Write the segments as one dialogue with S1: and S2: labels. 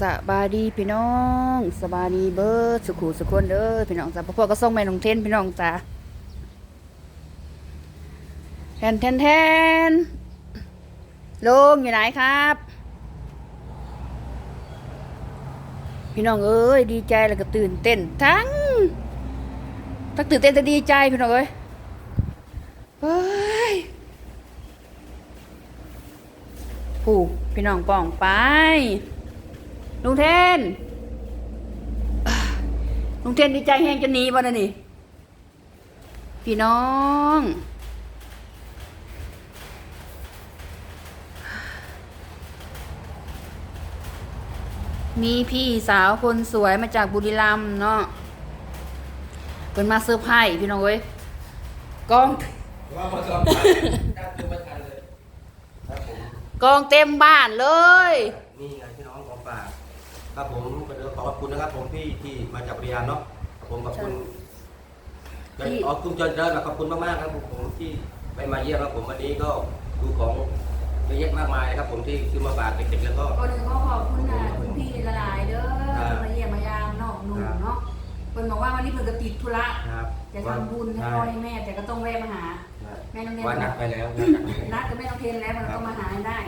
S1: สบายดีพี่น้องสบายดีเบิร์ดสุขุสุขคนเด้อพี่น้องจ้าพ่อก็ส่งแม่น้องเทนพี่น้องจ้าแทนแทนแทนลุงอยู่ไหนครับ พี่น้องเอ้ยดีใจแล้วก็ตื่นเต้นทั้งทั้งตื่นเต้นแต่ดีใจพี่น้องเอ้ยเฮ้ยผู้พี่น้องป้องไป ลุงเทนอ่าลุงเทนดีใจแห้งจะหนีบ่นะนี่ พี่น้อง มีพี่สาวคนสวยมาจากบุรีรัมย์เนาะเป็นมาเซอร์ไพรส์พี่น้องเว้ยกอง
S2: ว่ามาสอบถามการดูไม่ทันเลย ครับผม
S1: กองเต็มบ้านเลย
S2: นะครับผมพี่ที่มาจากบริยานเนาะครับผมขอบคุณ
S1: พี่
S2: ขอบคุณจนเดินขอบคุณมากๆครับผมผมที่ไปมาเยี่ยมครับผมวันนี้ก็ดูของเยอะแยะมากมายนะครับผมที่ซื้อมาฝากเด็กๆแล้วก็
S1: ก็เลยขอขอบคุณนะคุณพี่ละลายเด้อ
S2: ครับ
S1: มาเยี่ยมมายามน้องหนุ่มเนาะเพิ่นบอกว่าวันนี้เพิ่นก็ติดธุระ
S2: ครับ
S1: จะทำบุญให้พ่อให้แม่แต่ก็ต้องแวะมาหาแม่น้องเนย
S2: ว่านัดไปแล้วนัดกันไปแล้ว
S1: นัดกับแม่น้องเทนแล้วมันก็มาหาให้ได้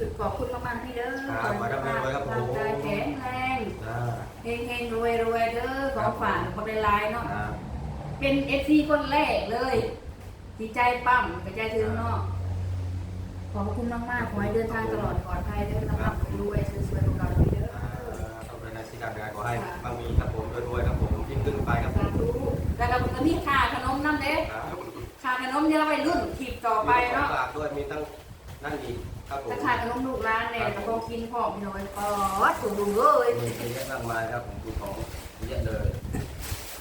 S1: สำคัญที่สุดขอบคุณมากๆพี่เด้อ
S2: ครับขอรับรวยครับผม
S1: ร่างกายแข็งแรง
S2: จ้า
S1: เฮงเฮงรวยรวยเด้อของฝากบักลายๆเนาะ
S2: ครับ
S1: เป็นเอฟซีคนแรกเลยดีใจปั้มกระจายถึงเนาะขอบคุณมากๆขอให้เดินทางตลอดปลอดภัยเด้อน้ำรับรวยสวยๆของเราพี่เด้อ
S2: อ่าต้องเป็นอาชีพการงานขอให้บางมีครับผมรวยๆครับผมยิ่งขึ้นไปครับผ
S1: สามธุแล้วก็มีค่าขนมน้ำเด้
S2: ครับ
S1: ค่าขนมเนี่ยเราไปรุ่นขีดต่อไปเนาะ
S2: ฝากด้วยมีตั้งนั่นอีก ครับผม
S1: ถ้าขาดขนมลูกร้านเนี่ยเราต้องกินพร้อมพี่น้อยก็ถูกดูเลย
S2: มีเยอะมากมายครับผมดูของเยอะเลย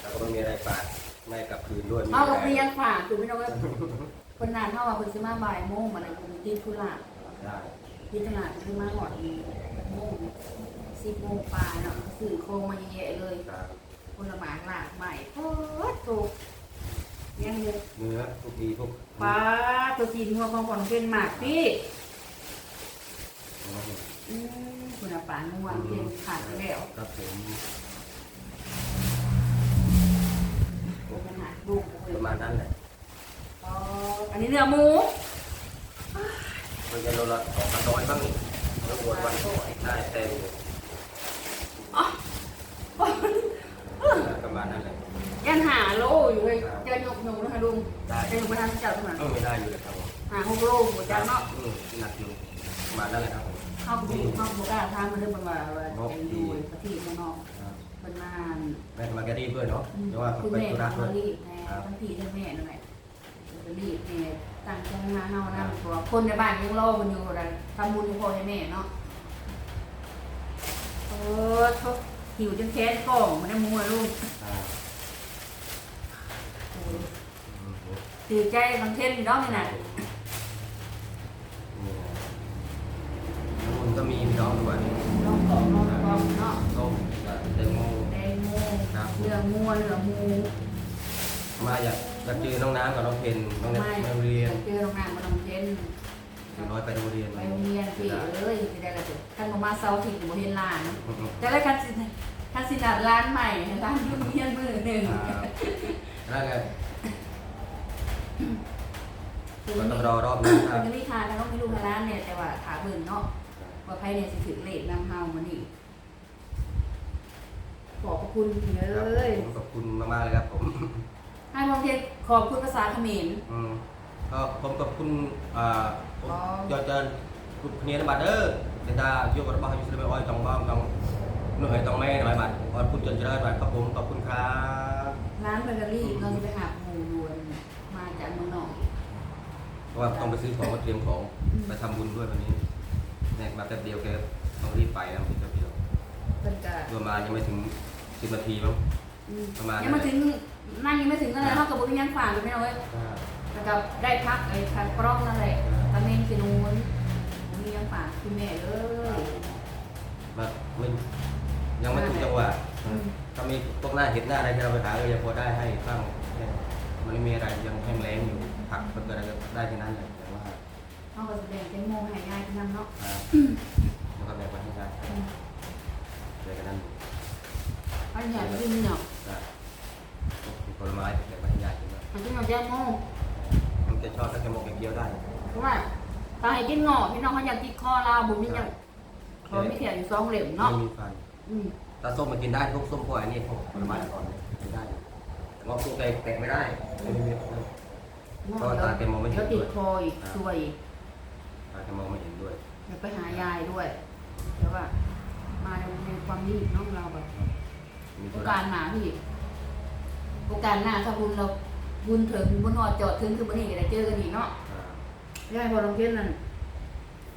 S2: แล้วก็ไม่มีอะไรฝากไม่กลับคืนด้วย
S1: เอากับเรียนฝากถูกพี่น้อยคนนานเท่าว่าคนซื้อมาบ่ายโมงมาในกรุงเทพธุระ
S2: ได้
S1: ที่ตลาดซื้อมาหอดโมงสิบโมงปลายเนาะสื่อโครงมาเยอะๆเลย
S2: ครับ
S1: คนละหมากหลากใหม่โอ้ถูกยังเลย
S2: เนื้อพวกดีพวก
S1: ป้าตัวจีนหัวของของเป็นหมากพี่ อืมคุณอาปานเมื่อวานเป็นขาดไปแล้ว
S2: ครับผม
S1: เป็นปัญหาลูกเลย
S2: ประมาณนั้นแหละ
S1: อ๋ออันนี้เนื้อหมู
S2: มันจะลดละออกมาน้อยบ้างนี่แล้วปวดวันได้แต่ประมาณนั้นแหละ
S1: ยันหาโลอยู่เลยเจอหยกหนูนะคะลุง
S2: ได้
S1: เจอหนูประธานเจ้าตรงนั้น
S2: เออไม่ได้อยู่เลยครับผม
S1: หาหกโลหัวใจเนาะ
S2: อืมหนักอยู่ประมาณนั้นแหละครับผม
S1: เขาไปดูเข้าโบก้าทางมันเรื่องมันว่าว่าเป็นดูประเทศข้างนอกเป็นมา
S2: แม่ทำมาแกรีบด้วยเนาะแต่ว่า
S1: คุณ
S2: ไป
S1: แม่
S2: ธุระ
S1: เขา
S2: ดี
S1: แน่ทั้งพี่ทั้งแม่นั่นแหละรีบแน่ตั้งใจมาเฮานะเพราะว่าคนในบ้านยังรอกันอยู่อะไรทำบุญให้พ่อให้แม่เนาะเออเขาหิวจนแค้นกล่องมันได้มัวลูก
S2: อ่าอืม
S1: ถือใจบางเทนเนาะนี่น่ะ
S2: มันก็มีพี่น้องด้วย
S1: น้องกล่องน้องกล่องเนาะ
S2: ต้มแตงโม
S1: แตงโม
S2: ครับ
S1: เรือมัวเรือมู
S2: มาอยากอยากเจอน้องน้ำกับน้องเพนน้องเน็ต
S1: ไม่
S2: ไปโรงเรียน
S1: เจอโรงงานมาลงเทน
S2: อย่างน้อยไปโรงเรียน
S1: ไปโรงเรียนพี่เอ้ยจะได้ละจ้ะท่านบอกมาเซาถิ่นบ่เห็นร้าน
S2: อืม
S1: แต่ละคันสิคันสินัดร้านใหม่ร้านยุ่งเฮียนมือหนึ่ง
S2: อ่าแล้วไงก็ต้องรอรอบหนึงค
S1: มั
S2: รับ
S1: นก็มีค่าทั้งต้องมีลูกให้ร้านเนี่ยแต่ว่าขาเบิ่งเนาะว่าไผเนี่ยสิถึงเลทนำเฮามานี่ ขอบพระคุณพี่เอ้ย
S2: ผมขอบคุณมากๆเลยครับ ผม
S1: ให้พงเทียนขอบคุณภาษาเขมร
S2: อืมก็ผมขอบคุณอ่าผม
S1: อ๋อ
S2: ยอดเจริญคุณเนียนบัตรเด้อเดนดายกระบาดอยู่สระบุรีตองบ้างตองหน่วยตองแม่หน่วยบัตรขอบคุณจนเจริญบัตรครับผมขอบคุณครับ
S1: ร้านเบเกอรี่เราจะไปหาหมูรวนมาจากเมืองนอก
S2: เพราะว่าต้องไปซื้อของมาเตรียมของ
S1: อืม
S2: ไปทำบุญด้วยวันนี้เนี่ยมาแป๊บเดียวแกต้องรีบไปนะพี่แป๊บเดียว
S1: เพิ่นก็
S2: รวมมายังไม่ถึง สิบนาทีมั้ง
S1: อืม
S2: ประมาณนั้น
S1: ยังมาถึงนั่งยังไม่ถึงนั่นแหละเท่ากับบุญยังฝากอยู่ไม่เอาเว้ยแล้วก็ได้พักไอ้ทางกล้องนั่นแหละตะเมนกินูนมียังฝากคุณแม่เลย
S2: มาไม่ยังไม่ถูกจังหวะถ้ามีพวกหน้าเห็ดหน้าอะไรที่เราไปหาก็ยังพอได้ให้บ้างมันไม่มีอะไรยังแห้งแล้งอยู่ผักมันก็ได้ที่นั้นเลยแต่ว่า
S1: เขาก็แสดงแตงโมให้ยายที่นั่นเนาะ
S2: อ่ามันก็แบบว่าให้ได้กันนั้น
S1: อัน ใหญ่ไม่ได้มีเนาะ
S2: มีผลไม้เก็บไว้ให้ยายกินด้วย
S1: มันจะมาแจ้งโม่
S2: มันจะชอบถ้าแกมกแกเกี๊ยวได้
S1: เพราะว่าถ้าให้กินงอพี่น้องเขาอยากติดคอลาบุญนี่ยังคอไม่แข็งอยู่สองเหลี่ยมเนาะ
S2: ไม่มีฟัน
S1: อืม
S2: ถ้าส้มมันกินได้พวกส้มพวกอันนี้พวกผลไม้ก่อนกินได้แต่ว่าพวกแกแตกไม่ได้ไม่มีเพราะตาแกมองไม่เห็น
S1: แล้วติดคออีกซวย
S2: ตาแกมองไม่เห็นด้วย
S1: อยากไปหายายด้วยแต่ว่ามาในความรีบน้องเราแบบ โอ
S2: ธุ
S1: การะหนาพี่โอกาสหน้าถ้าบุญเราบุญถึงบุญหอดจอดถึงคือวันนี้ก็ได้เจอกันอีกเนาะ
S2: อ่า
S1: ยายพอลองเทียนนั่น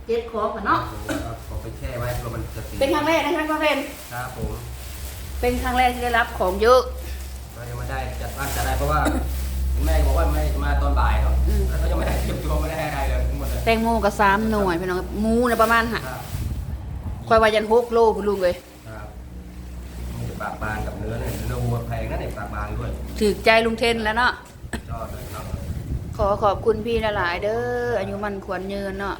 S1: เจ็ดคอกันเนาะ
S2: ผมไปแช่ไว้เพราะมันจะสี
S1: เป็นครั้งแรกนะครับพ่อเพน
S2: ครับผม
S1: เป็นครั้งแรกที่ได้รับของเยอะ
S2: เรายังไม่ได้จัดบ้านจัดได้เพราะว่าแม่บอกว่าแม่จะมาตอนบ่ายเนาะ
S1: อืม
S2: แล้วก็ยังไม่ได้เตรียมตัวไม่ได้อะไรเลยทั้งหมดเลย
S1: แตงโมกับสามหน่วยพี่น้องหมูนะประมาณหะ
S2: ครับ
S1: คอยว่ายันหกโลคุณลุงเลย
S2: ครับมีแต่ ปากบางกับเนื้อเนี่ยเนื้อวัวแพงนั่นเองปากบางด้วย
S1: ถือใจลุงเทนแล้วเนาะ
S2: ชอบเลยเนาะ
S1: ขอขอบคุณพี่หลายๆเด้อ อายุมันควรยืนเนาะ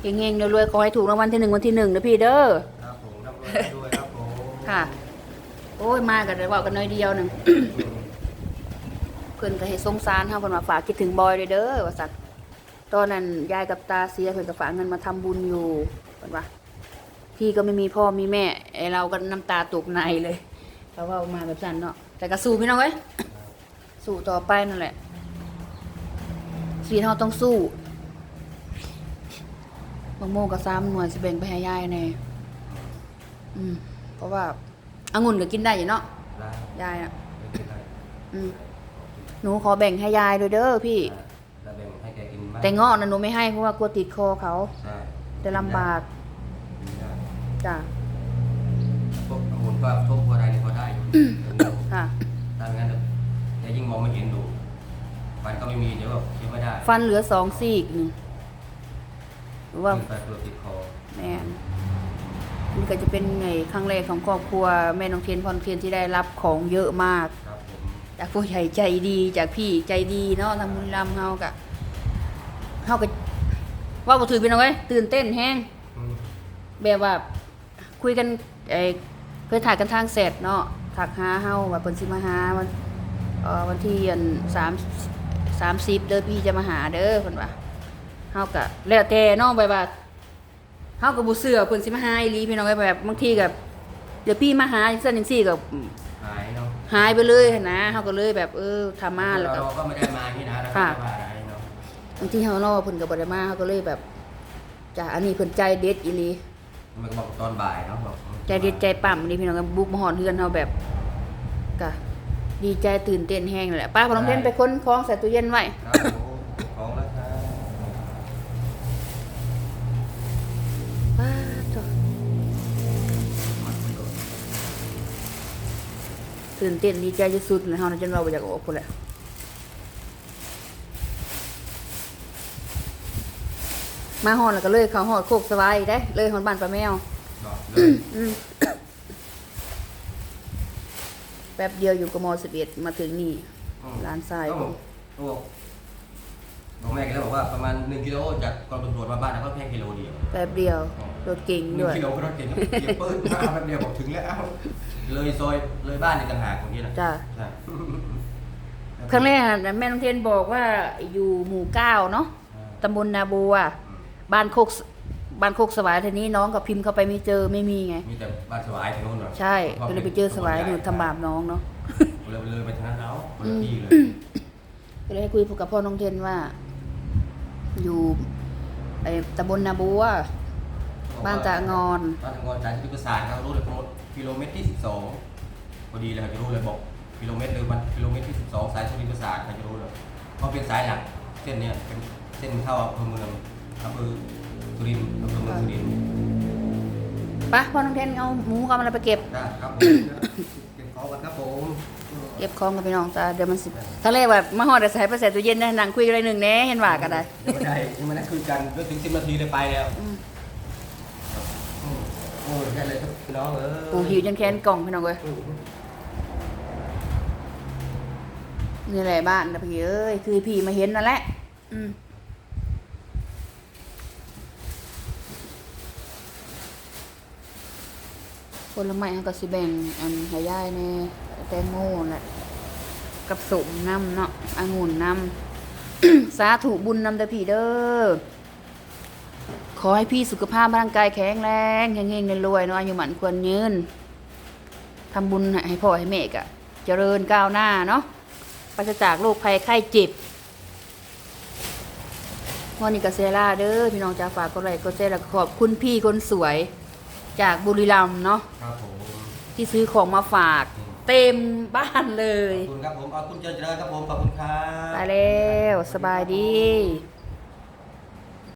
S1: เฮงๆรวยๆขอให้ถูกรางวัลที่หนึ่งวันที่หนึ่งนะพี่เด้อ
S2: ครับผมรับรองด้วยครับผม
S1: ค่ะ โอ้ยมากันเลยว่ากันน้อยเดียวหนึ่ง เพิ่นก็ให้สงสารเฮาเพิ่นมาฝากคิดถึงบอยเด้อเด้อว่าซั่นตอนนั้นยายกับตาเสียเพิ่นก็ฝากเงินมาทำบุญอยู่เพิ่นว่าพี่ก็ไม่มีพ่อมีแม่ไอ้เราก็น้ำตาตกในเลย เขาเว้ามาแบบนั้นเนาะแต่ก็สู้พี่น้องเอ้ยสู้ต่อไปนั่นแหละชีวิตเฮาต้องสู้บางโมงก็ซ้ำหน่วยสิแบ่งไปให้ยายแน่อืม เพราะว่าองุ่นก็กินได้อยู่เนาะ
S2: ได้
S1: ยายอะ
S2: ไม่เป็นไร
S1: อืมหนูขอแบ่งให้ยายด้วยเด้อพี่
S2: แล้วแบ่งให้แกกินบ้าง
S1: แต่เงาะนะหนูไม่ให้เพราะว่ากลัวติดคอเขา
S2: ใช่
S1: จะลำบาก
S2: ได้
S1: จ้ะ
S2: พวกองุ่นก็ทุกพวกอะไร ก็ไม่มีเดี๋ยวแบบคิดไม่ได้
S1: ฟันเหลือสองซี่อีกหนึ่งหรือว่า
S2: ยิ่งไปตัวติดคอ
S1: แม่นนี่ก็จะเป็นไงครั้งแรกของครอบครัวแม่น้องเทียนพรเทียนที่ได้รับของเยอะมาก
S2: ครับผม
S1: จากผู้ใหญ่ใจดีจากพี่ใจดีเนาะทำบุญรำเฮากะเฮากะว่าบ่ถือเป็นเอาไว้ยตื่นเต้นแฮง
S2: อืม
S1: แบบว่าคุยกันไอ้เพื่อถ่ายกันทางเสร็จเนาะถักหาเฮาว่าเพิ่นสิมาหาวันเอ่อวันที่อัน3 30เด้อพี่จะมาหาเด้อเพิ่นว่าเฮาก็แล้วแต่เนาะแบบว่าเฮาก็บ่เชื่อเพิ่นสิมาหาอีหลีพี่น้องเอ้ยแบบบางทีก็เดี๋ยวพี่มาหาจังซั่นจังซี่ก็
S2: หายเนาะ
S1: หายไปเลยหั้นนะเฮาก็เลยแบบเออทำมาแล้วก็
S2: เราก็ไม่ได้มาที่นะเราก็
S1: ค่ะ
S2: ไม่ได้ว่าอะไรเนาะ
S1: บางทีเฮารอเพิ่นก็บ่ได้มาเฮาก็เลยแบบจ้ะอันนี้เพิ่นใจเด็ดอีหลี
S2: มันก็บอกตอนบ่ายเนาะบอก
S1: ใจเด็ดใจปั่มนี่พี่น้องก็บุกมาหอนเฮือนเฮาแบบกะ ดีใจตื่นเต้นแห้งเลยแหละป้าพอน้องเทนไปค้นคล้องใส่ตู้เย็นไว้
S2: ครับผมของแล้วครับ
S1: ป้าจ้ะตื่นเต้นดีใจจะสุดเลยเฮานะจนเราบ่อยากออกพุ่นแหละมาหอนแล้วก็เลยเขาหอดโคกสบายได้ เลยหอนบ้านป้าแมว
S2: บอกเลย
S1: อืมแป๊บเดียวอยู่กับมสิบเอ็ดมาถึงนี่
S2: อืม
S1: ร้านทราย
S2: ก็บอกก็บอกบอกแม่กันแล้วบอกว่าประมาณหนึ่งกิโลจากกองตำรวจมาบ้านนะก็แค่กิโลเดียว
S1: แป๊บเดียวรถเก่ง
S2: หนึ่
S1: ด้
S2: ง
S1: วย
S2: กิโลก็รถเก๋งเดี๋ยวเปิดมาแป๊บเดียวบอกถึงแล้ว เลยซอยเลยบ้านในต่างหากตรงนี้นะ
S1: จ้า
S2: ใช่
S1: ครั้งแรกน่ะแม่น้องเทนบอกว่าอยู่หมู่เก้าเนาะตำบลนาบัว บ้านโคกส บ้านโคกสวายทีนี้น้องกับพิมพ์เข้าไปไม่เจอไม่มีไง
S2: มีแต่บ้านสวายทางโน้นเหรอ
S1: ใช่ก็เลยไปเจอสวายหนูทำบาปน้องเนาะ
S2: เลยเลยไปทางนั้นแล้วคนละที่เลย
S1: ก็เลยให้คุยกับพ่อน้องเทนว่า อยู่ไอ้ตำบลนาบัวบ้านตางอน
S2: บ้านตางอนจากที่พิศาสตร์เขารู้เลยโปรโมทกิโลเมตรที่สิบสองพอดีเลยเขาจะรู้เลยบอกกิโลเมตรเลยวันกิโลเมตรที่สิบสองสายสุรินทร์ประสาทเขาจะรู้เลยเพราะเป็นสายหลักเส้นเนี้ยเป็นเส้นเข้าอำเภอเมืองอำเภอ สุรินทร์อำเภอเมืองสุรินทร์
S1: ไปะพ่อน้องเทนเอาหมูกับอะไรไปเก็บ
S2: ได้ครับผมเก็บของกันครับผม
S1: เก็บของกับพี่น้องจ้าเดี๋ยวมันสิถ้าแรกแบบมาหอดแต่ใส่ไปใส่ตู้เย็นได้นั่งคุยกันเลยหนึ่งแหน่เห็นว่ากันได้
S2: ยังไม่ได้ยังไม่ได้คุยกันก็ถึงสิบนาทีเลยไปแล้ว
S1: อืม
S2: อืมโอ้ยได้เลยครับพี่น้องเออ
S1: ปูหิวจนแค้นกล่องพี่น้องเอ้ย
S2: อืม
S1: นี่แหละบ้านนะพี่เอ้ยคือพี่มาเห็นนั่นแหละ อืม ผลไม้เขาก็สิแบ่งอันห้ยายแน่แตงโมแหละกับสมน้ำเนาะองุ่นน้ำสาธุบุญนำเด้อพี่เด้อขอให้พี่สุขภาพร่างกายแข็งแรงเฮงๆรวยๆเนาะอายุหมันควรยืนทำบุญให้พ่อให้แม่กะเจริญก้าวหน้าเนาะปราศจากโรคภัยไข้เจ็บวันนี้ก็เซล่าเด้อพี่น้องจ้าฝากก็ไลค์ก็แชร์แล้วก็ขอบคุณพี่คนสวย จากบุรีรัมย์เนาะ
S2: ครับผม
S1: ที่ซื้อของมาฝาก เต็มบ้านเล
S2: ข
S1: ย
S2: อบคุณครับผมเอาคุณเจริญเจริญครับผมขอบคุณครับ
S1: ไปแล้วสบายดี